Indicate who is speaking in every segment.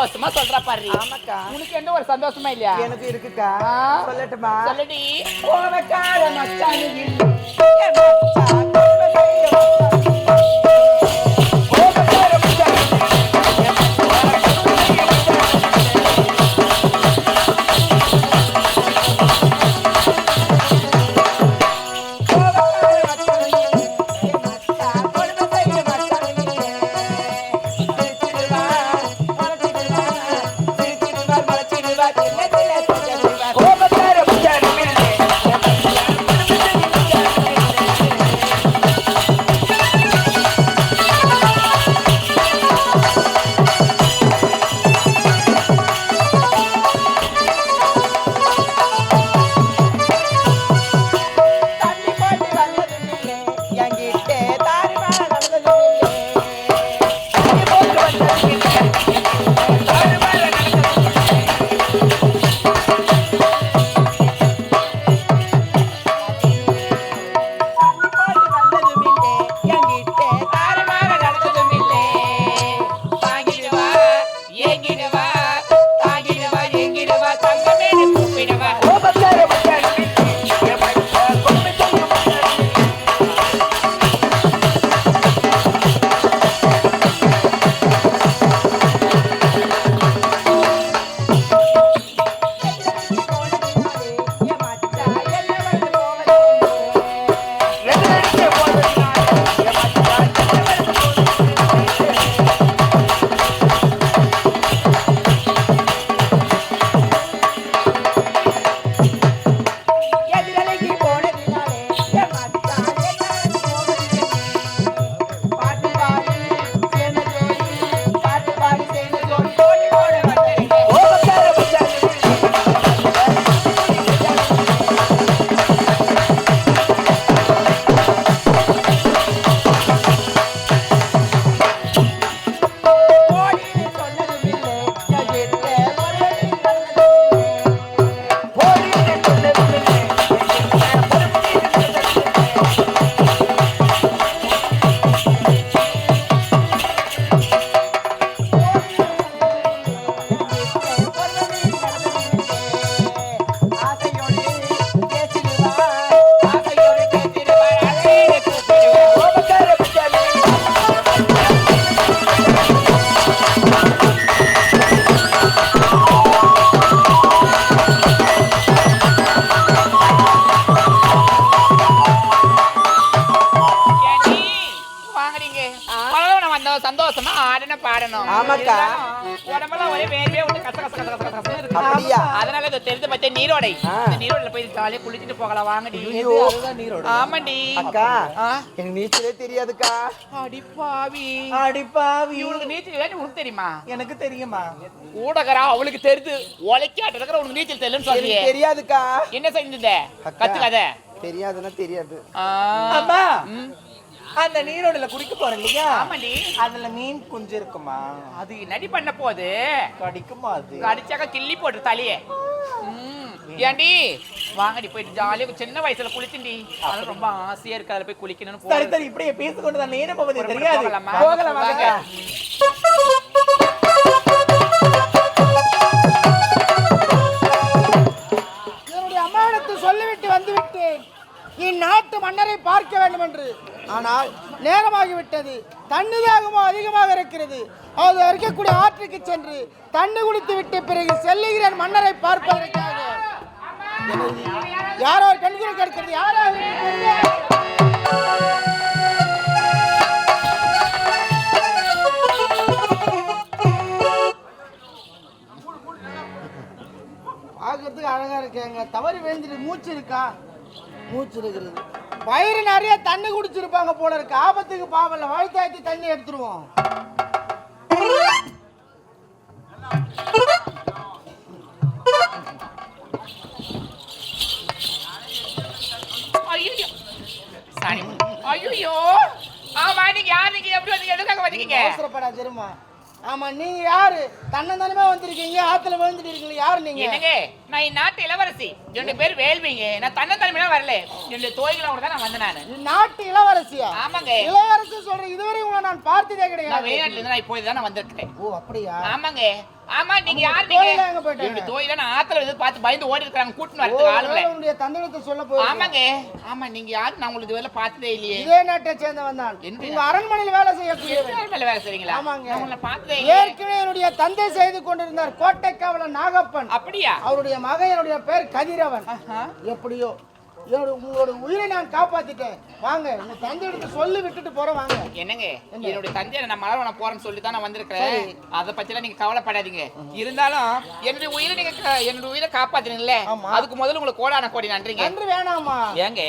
Speaker 1: சந்தோஷமா சொல்ற பாரு.
Speaker 2: ஆமாக்கா.
Speaker 1: உனக்கு என்ன ஒரு சந்தோஷமா இல்லையா?
Speaker 2: எனக்கு இருக்குக்கா. சொல்லட்டுமா?
Speaker 1: சொல்லுடி.
Speaker 2: கோவக்கார மச்சான்.
Speaker 1: ஆடணும் பாடணும்?
Speaker 2: ஆமாக்கா.
Speaker 1: உடம்பெல்லாம் ஒரே வேர்வே விட்டு கச கச கச கச கசன்னு இருக்கு.
Speaker 2: அப்படியா?
Speaker 1: அதனால இதை தெரிந்து பச்சை நீரோடை. இந்த நீரோடையில போய் ஜாலியா குளிச்சுட்டு போகலாம். வாங்கடி.
Speaker 2: அக்கா
Speaker 1: ஆ?
Speaker 2: எனக்கு நீச்சலே தெரியாதுக்கா.
Speaker 1: அடி பாவி இவளுக்கு நீச்சல் உனக்கு தெரியுமா?
Speaker 2: எனக்கு தெரியுமா?
Speaker 1: ஊடகரா அவளுக்கு தெரியுது உலைக்காட்டு இருக்கிற உனக்கு நீச்சல் தெரியலன்னு சொல்றியே.
Speaker 2: எனக்கு தெரியாதுக்கா.
Speaker 1: என்ன
Speaker 2: அக்கா.
Speaker 1: கத்துக்காத.
Speaker 2: தெரியாதுன்னா தெரியாது. அம்மா. அந்த நீரோடல குடிக்க போறேன் இல்லையா?
Speaker 1: ஆமாண்டி.
Speaker 2: அதுல மீன் குஞ்சு இருக்குமா
Speaker 1: அது நடி பண்ண போது
Speaker 2: கடிக்குமா அது?
Speaker 1: கடிச்சாக்க கிள்ளி போட்டு தலையே. ஏண்டி? வாங்கடி போயிட்டு ஜாலியா சின்ன வயசுல குளிச்சுண்டி. அது ரொம்ப ஆசையா இருக்கு. அதுல போய் குளிக்கணும்னு
Speaker 2: சரி. சரி இப்படியே பேசிக்கொண்டு தான் நேரம் போவது
Speaker 1: ஒரு
Speaker 2: தெரியாது.
Speaker 1: போகலாமா?
Speaker 2: வாங்க.
Speaker 1: வாங்க.
Speaker 3: என்னுடைய அம்மாவிடத்து சொல்லிவிட்டு வந்துவிட்டேன். இந்நாட்டு மன்னரை பார்க்க வேண்டும் என்று ஆனால் நேரமாகிவிட்டது. தண்ணி தாகமும் அதிகமாக இருக்கிறது. அது இருக்கக்கூடிய ஆற்றுக்கு சென்று தண்ணி குடித்து விட்ட பிறகு செல்லுகிறேன் மன்னரை பார்ப்பதற்காக. யாரோ ஒரு கண்குறை கிடைக்கிறது யாரோ பார்க்கறதுக்கு அழகா இருக்கேங்க. தவறி விழுந்துட்டு மூச்சு இருக்கா? மூச்சு இருக்கிறது. வயிறு நிறைய தண்ணி குடிச்சிருப்பாங்க போல இருக்கு. ஆபத்துக்கு பாவம்ல வயிற்றாய்ச்சி தண்ணி எடுத்துருவோம்.
Speaker 1: ஐயோ ஆமா நீங்க யார் நீங்க எப்படி வந்தீங்க எதுக்காக வந்தீங்க
Speaker 3: அவசரப்படா ஜெருமா. ஆமா நீங்க யாரு? தன்னந்தனமா வந்திருக்கீங்க? ஆத்துல விழுந்துட்டு இருக்கீங்க. யாரு நீங்க?
Speaker 1: என்னங்க? நான் இந்நாட்டு இளவரசி. என்னுடைய பேர் வேல்விங்க நான் தன்னை தலைமையில வரல என்னுடைய தோய்களோட தான் நான் வந்தேன் நானு.
Speaker 3: நாட்டு இளவரசியா?
Speaker 1: ஆமாங்க.
Speaker 3: இளவரசி சொல்றேன் இதுவரை உங்களை நான் பார்த்ததே
Speaker 1: நான்
Speaker 3: கிடையாது
Speaker 1: வெளிநாட்டுல இருந்து நான் இப்போ தானே வந்திருக்கேன்.
Speaker 3: ஓ அப்படியா?
Speaker 1: ஆமாங்க. ஆமா நீங்க யார் நீங்க?
Speaker 3: போயிட்டாங்க?
Speaker 1: தோயில நான் ஆத்துல வந்து பார்த்து பயந்து ஓடி இருக்காங்க கூட்டின்னு வரதுக்கு ஆளுங்களே.
Speaker 3: ஒருவேளை உன்னுடைய தந்தையத்தை சொல்ல போய்
Speaker 1: ஆமாங்க. ஆமா நீங்க யாரு? நான் உங்களுக்கு இதுவரை பார்த்ததே இல்லையே.
Speaker 3: இதே நாட்டை சேர்ந்தவன் தான்? உங்க அரண்மனையில் வேலை செய்யக்கூடியவன்
Speaker 1: யார் மேல வேலை செய்றீங்களா?
Speaker 3: ஆமாங்க.
Speaker 1: உங்களை பார்த்ததே
Speaker 3: ஏற்கனவே என்னுடைய தந்தை செய்து கொண்டிருந்தார் கோட்டை காவலன் நாகப்பன்.
Speaker 1: அப்படியா?
Speaker 3: அவருடைய மகன் என்னுடைய பேர் கதிரவன். எப்படியோ என்னோட உங்களோட உயிரை நான் காப்பாத்திட்டேன். வாங்க உங்க தந்தை எடுத்து சொல்லி விட்டுட்டு போறோம் வாங்க.
Speaker 1: என்னங்க? என்னுடைய தந்தையை நான் மலர்வனம் போறேன்னு சொல்லி தான் நான் வந்திருக்கிறேன். அதை பத்திலாம் நீங்க கவலைப்படாதீங்க. இருந்தாலும் என்னுடைய உயிரை நீங்க என்னுடைய உயிரை காப்பாத்துறீங்கல்ல. அதுக்கு முதல்ல உங்களுக்கு கோடான கோடி நன்றிங்க.
Speaker 3: நன்றி வேணாமா
Speaker 1: ஏங்க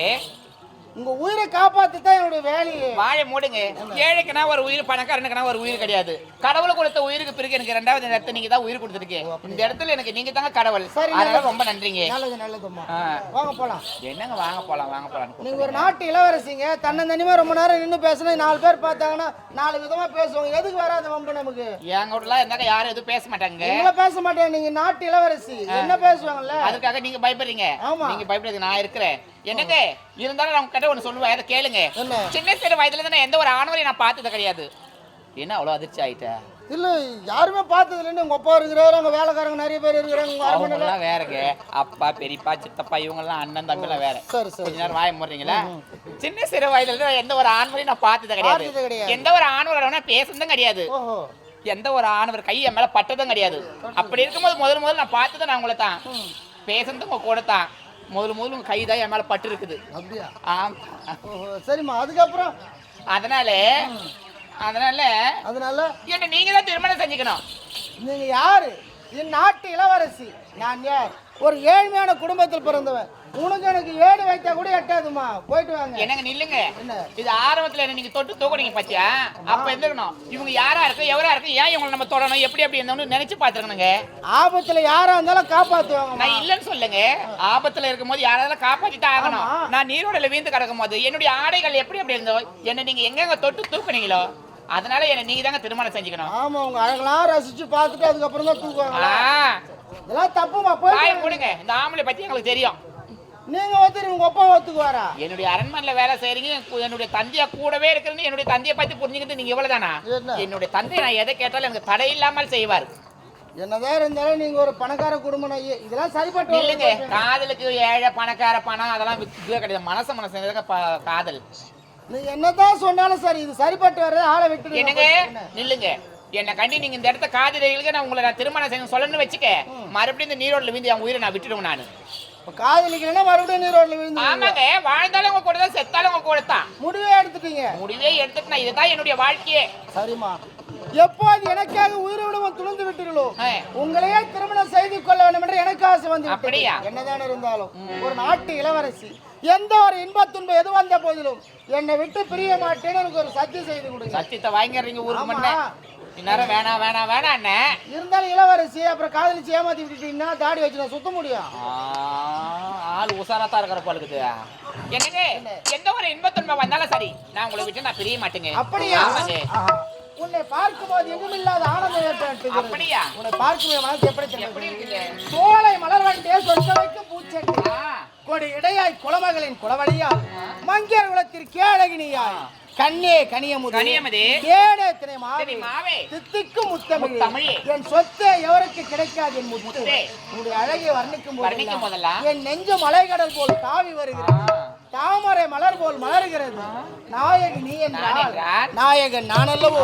Speaker 3: உங்க உயிரை காப்பாத்தி தான் என்னுடைய வேலையே.
Speaker 1: வாழை மூடுங்க. ஏழைக்குனா ஒரு உயிர் பணக்காரனுக்குனா ஒரு உயிர் கிடையாது. கடவுள் கொடுத்த உயிருக்கு பிறகு எனக்கு ரெண்டாவது இடத்துல நீங்க தான் உயிர் கொடுத்துருக்கீங்க. இந்த இடத்துல எனக்கு நீங்க தாங்க கடவுள்.
Speaker 3: சரி,
Speaker 1: அதனால
Speaker 3: நல்லது.
Speaker 1: ரொம்ப நன்றிங்க.
Speaker 3: நல்லது நல்லதும்மா.
Speaker 1: ஆ.
Speaker 3: வாங்க போலாம்.
Speaker 1: என்னங்க வாங்க போலாம் வாங்க போலாம்
Speaker 3: நீங்க ஒரு நாட்டு இளவரசிங்க தன்னந்தனிமா ரொம்ப நேரம் நின்று பேசணும் நாலு பேர் பார்த்தாங்கன்னா நாலு விதமா பேசுவாங்க. எதுக்கு வராத வம்பு நமக்கு?
Speaker 1: என் வீட்டுல இருந்தாக்க யாரும் எதுவும் பேச மாட்டாங்க.
Speaker 3: உங்களை பேச மாட்டேன் நீங்க நாட்டு இளவரசி. என்ன பேசுவாங்கல்ல?
Speaker 1: அதுக்காக நீங்க பயப்படுறீங்க.
Speaker 3: ஆமா.
Speaker 1: நீங்க பயப்படுறது நான் இருக்கிறேன். என்னங்க? இருந்தாலும் நான் உங்ககிட்ட ஒண்ணு சொல்லுவேன் அதை கேளுங்க? சின்ன சிறு வயதுல இருந்து நான் எந்த ஒரு ஆணவரையும் நான் பார்த்தது கிடையாது. என்ன அவ்வளவு அதிர்ச்சி ஆயிட்ட?
Speaker 3: இல்ல யாருமே பார்த்தது இல்லைன்னு உங்க அப்பா இருக்கிறாரு அங்க வேலைக்காரங்க நிறைய பேர் இருக்கிறாங்க உங்க அரண்மனையில.
Speaker 1: அவங்கெல்லாம் வேறங்க அப்பா பெரியப்பா சித்தப்பா இவங்க எல்லாம் அண்ணன் தம்பி எல்லாம் வேற.
Speaker 3: சரி சரி
Speaker 1: கொஞ்ச நேரம் வாய முறீங்களா சின்ன சிறு வயதுல இருந்து எந்த ஒரு ஆண்மரையும் நான் பார்த்தது கிடையாது. எந்த ஒரு ஆணவரை பேசுனதும் கிடையாது. எந்த ஒரு ஆணவர் கை என் மேல பட்டதும் கிடையாது. அப்படி இருக்கும்போது முதல் முதல்ல நான் பார்த்தது நான் உங்களை தான். பேசுனது உங்க கூட தான். முதல் முதல்ல உங்க கை தான் என் மேல பட்டு இருக்குது
Speaker 3: அப்படியா?
Speaker 1: ஆமா.
Speaker 3: ஓஹோ சரிம்மா அதுக்கப்புறம்?
Speaker 1: அதனால அதனால
Speaker 3: அதனால?
Speaker 1: என்ன நீங்க தான் திருமணம் செஞ்சுக்கணும்.
Speaker 3: நீங்க யாரு? என் நாட்டு இளவரசி. நான் யார்? ஒரு ஏழ்மையான குடும்பத்தில் பிறந்தவன். உனக்கு எனக்கு ஏடு வைத்தா கூட எட்டாதுமா. போயிட்டு வாங்க.
Speaker 1: என்னங்க நில்லுங்க? இது ஆரம்பத்துல என்ன நீங்க தொட்டு தூக்குனீங்க பாத்தியா? அப்ப எந்திரணும் இவங்க யாரா இருக்கு எவரா இருக்கு ஏன் இவங்களை நம்ம தொடணும் எப்படி எப்படி இருந்தோம்னு நினைச்சு பாத்துருக்கணுங்க
Speaker 3: ஆபத்துல யாரா இருந்தாலும் காப்பாத்துவாங்க
Speaker 1: நான் இல்லைன்னு சொல்லுங்க. ஆபத்துல இருக்கும்போது யாராவது காப்பாத்திட்டு ஆகணும். நான் நீரோடல வீந்து கிடக்கும் போது என்னுடைய ஆடைகள் எப்படி எப்படி இருந்தோ என்ன நீங்க எங்கெங்க தொட்டு தூக்குனீங்களோ அதனால என்ன நீங்க தாங்க திருமணம் செஞ்சுக்கணும்.
Speaker 3: ஆமா உங்க அழகெல்லாம் ரசிச்சு பார்த்துட்டு அதுக்கப்புறம் தான் தூக்குவாங்க இதெல்லாம் தப்புமா போயிட்டு
Speaker 1: வாயை
Speaker 3: வாங்க.
Speaker 1: மூடுங்க. இந்த ஆம்பளை பத்தி எங்களுக்கு தெரியும்.
Speaker 3: நீங்க ஒத்துரு உங்க அப்பா ஒத்துக்குவாரா?
Speaker 1: என்னுடைய அரண்மனையில வேலை செய்றீங்க. என்னுடைய தந்தையா கூடவே இருக்கிறேன்னு என்னுடைய தந்தையை பத்தி புரிஞ்சுக்கிட்டு நீங்க இவ்வளவுதானா?
Speaker 3: என்ன?
Speaker 1: என்னுடைய தந்தை நான் எதை கேட்டாலும் எனக்கு தடை இல்லாமல் செய்வார்.
Speaker 3: என்னதான் இருந்தாலும் நீங்க ஒரு பணக்கார குடும்பம் இதெல்லாம் சரிப்பட்டு
Speaker 1: இல்லைங்க. காதலுக்கு ஏழை பணக்கார பணம் அதெல்லாம் இதுவே கிடையாது. மனசு மனசு காதல்.
Speaker 3: நீங்க என்னதான் சொன்னாலும் சரி இது சரிப்பட்டு வர்றது ஆளை விட்டு
Speaker 1: என்னங்க? நில்லுங்க. என்னை கண்டி நீங்க இந்த இடத்த காதலிகளுக்கு நான் உங்களை நான் திருமணம் செய்யணும் சொல்லணும்னு வச்சுக்க மறுபடியும் இந்த நீரோட்ல வீந்து என் உயிரை நான் விட்டுடுவேன் நான்.
Speaker 3: காதலிக்கலன்னா மறுபடியும் நீரோட்ல விழுந்து
Speaker 1: ஆமாங்க வாழ்ந்தாலும் உங்க கூட தான் செத்தாலும் உங்க கூட தான்.
Speaker 3: முடிவே எடுத்துட்டீங்க.
Speaker 1: முடிவே எடுத்துட்டு இதுதான் என்னுடைய வாழ்க்கையே.
Speaker 3: சரிம்மா. எப்போது எனக்காக உயிரை விடவும் துணிந்து விட்டீர்களோ. உங்களையே திருமணம் செய்து கொள்ள வேண்டும் என்று எனக்கு ஆசை வந்து.
Speaker 1: அப்படியா?
Speaker 3: என்னதான் இருந்தாலும் ஒரு நாட்டு இளவரசி எந்த ஒரு இன்பத் துன்பம் எது வந்த போதிலும் என்னை விட்டு பிரிய மாட்டேன்னு எனக்கு ஒரு சத்தியம் செய்து கொடுங்க.
Speaker 1: சத்தியத்தை வாங்கிடுறீங்க
Speaker 3: ஆமா.
Speaker 1: இந்நேரம் வேணாம் வேணாம் வேணாம் அண்ணே.
Speaker 3: இருந்தாலும் இளவரசி அப்புறம் காதலிச்சு ஏமாத்தி விட்டுட்டீங்கன்னா தாடி வச்சு நான் சுத்த முடியும்.
Speaker 1: ஆ, ஆள் உசாராத்தான் இருக்கிற போல இருக்குது. என்னங்க எந்த ஒரு இன்பத்துன்பம் வந்தாலும் சரி நான் உங்களை விட்டு நான் பிரிய மாட்டேங்க.
Speaker 3: அப்படியா. உன்னை பார்க்கும்போது எதுவும் இல்லாத ஆனந்தம் ஏற்பட்டு
Speaker 1: அப்படியா?
Speaker 3: உன்னை பார்க்கும்போது மனசு எப்படி
Speaker 1: எப்படி இருக்குது?
Speaker 3: சோலை மலர் வண்டே சொற்க வைக்கும் பூச்செண்டு
Speaker 1: ஆ,
Speaker 3: கொடி இடையாய் குலமகளின் குலவழியா மங்கியர் குலத்திற்கு கேழகினியாய் கண்ணே கனியமுது.
Speaker 1: கனியமுது.
Speaker 3: கேடே தினை மாவே. முத்தமிழ். என் சொத்தே எவருக்கு கிடைக்காது என் முத்து. உன்னுடைய அழகை வர்ணிக்கும் போதெல்லாம் என் நெஞ்சு மலைகடல் போல் தாவி வருகிறது. தாமரை மலர் போல் மலர்கிறது. நாயகி நீ என்றால் நாயகன் நான் அல்லவோ?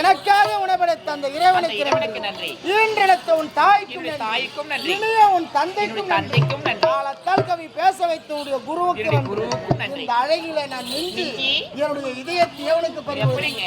Speaker 3: எனக்காக உணவெடுத்த அந்த இறைவனுக்கு நன்றி. ஈன்றெடுத்த உன் தாய்க்கும்
Speaker 1: தாய்க்கும்
Speaker 3: இனிய உன் தந்தைக்கும்
Speaker 1: தந்தைக்கும்
Speaker 3: காலத்தால் கவி பேச வைத்த உடைய குருவுக்கு. இந்த அழகில நான் நின்று என்னுடைய இதயத்தை எவனுக்கு
Speaker 1: எப்படிங்க?